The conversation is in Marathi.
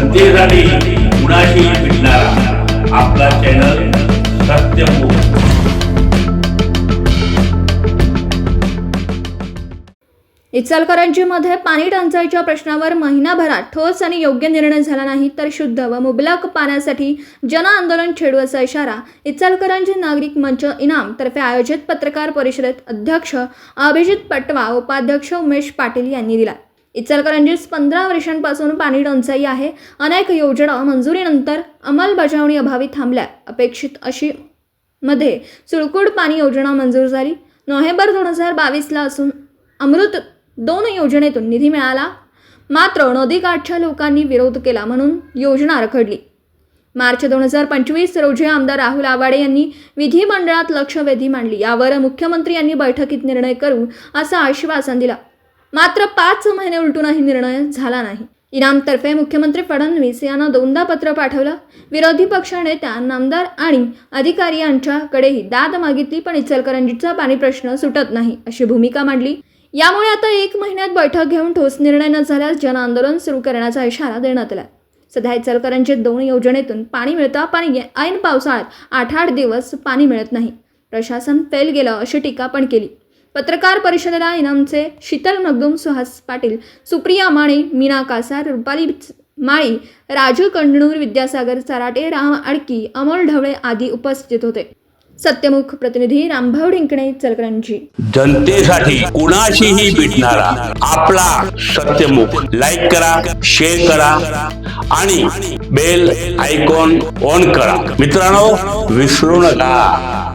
जनतेसाठी कुणाशी भेटणारा. आपला चॅनल सत्यमुख इचलकरंजीमध्ये पाणी टंचाईच्या प्रश्नावर महिनाभरात ठोस आणि योग्य निर्णय झाला नाही तर शुद्ध व मुबलक पाण्यासाठी जन आंदोलन छेडू असा इशारा इचलकरंजी नागरिक मंच इनाम तर्फे आयोजित पत्रकार परिषदेत अध्यक्ष अभिजित पटवा उपाध्यक्ष उमेश पाटील यांनी दिला इचलकरंजीत पंधरा वर्षांपासून पाणी टंचाई आहे. अनेक योजना मंजुरीनंतर अंमलबजावणी अभावी थांबल्या. अपेक्षित अशी मध्ये सुळकुड पाणी योजना मंजूर झाली. नोव्हेंबर दोन हजार बावीसला असून अमृत दोन योजनेतून निधी मिळाला. मात्र नदीकाठच्या लोकांनी विरोध केला म्हणून योजना रखडली. मार्च दोन हजार पंचवीस रोजी आमदार राहुल आवाडे यांनी विधिमंडळात लक्षवेधी मांडली. यावर मुख्यमंत्री यांनी बैठकीत निर्णय करू असं आश्वासन दिलं. मात्र पाच महिने उलटूनही निर्णय झाला नाही. इनामतर्फे मुख्यमंत्री फडणवीस यांना दोनदा पत्र पाठवलं. विरोधी पक्षनेत्या नामदार आणि अधिकारी यांच्याकडेही दाद मागितली पण इचलकरंजीचा पाणी प्रश्न सुटत नाही अशी भूमिका मांडली. यामुळे आता एक महिन्यात बैठक घेऊन ठोस निर्णय न झाल्यास जन आंदोलन सुरू करण्याचा इशारा देण्यात आला. सध्या इचलकरंजीत दोन योजनेतून पाणी मिळतं पण ऐन पावसाळ्यात आठ आठ दिवस पाणी मिळत नाही. प्रशासन फेल गेलं अशी टीका पण केली. पत्रकार परिषदेला इनामचे शीतल मगदूम सुहास पाटील सुप्रिया माने मीना कासार रुपाली माळी राजू कंडणूर विद्यासागर चराटे राम आडकी अमोल ढवळे आदी उपस्थित होते. सत्यमुख प्रतिनिधी रामभाऊ डिंकणे चलकरंजी. जनतेसाठी कुणाशीही भेटणारा आपला सत्यमुख लाईक करा शेअर करा आणि बेल आयकॉन ऑन करा. मित्रांनो विसरू नका.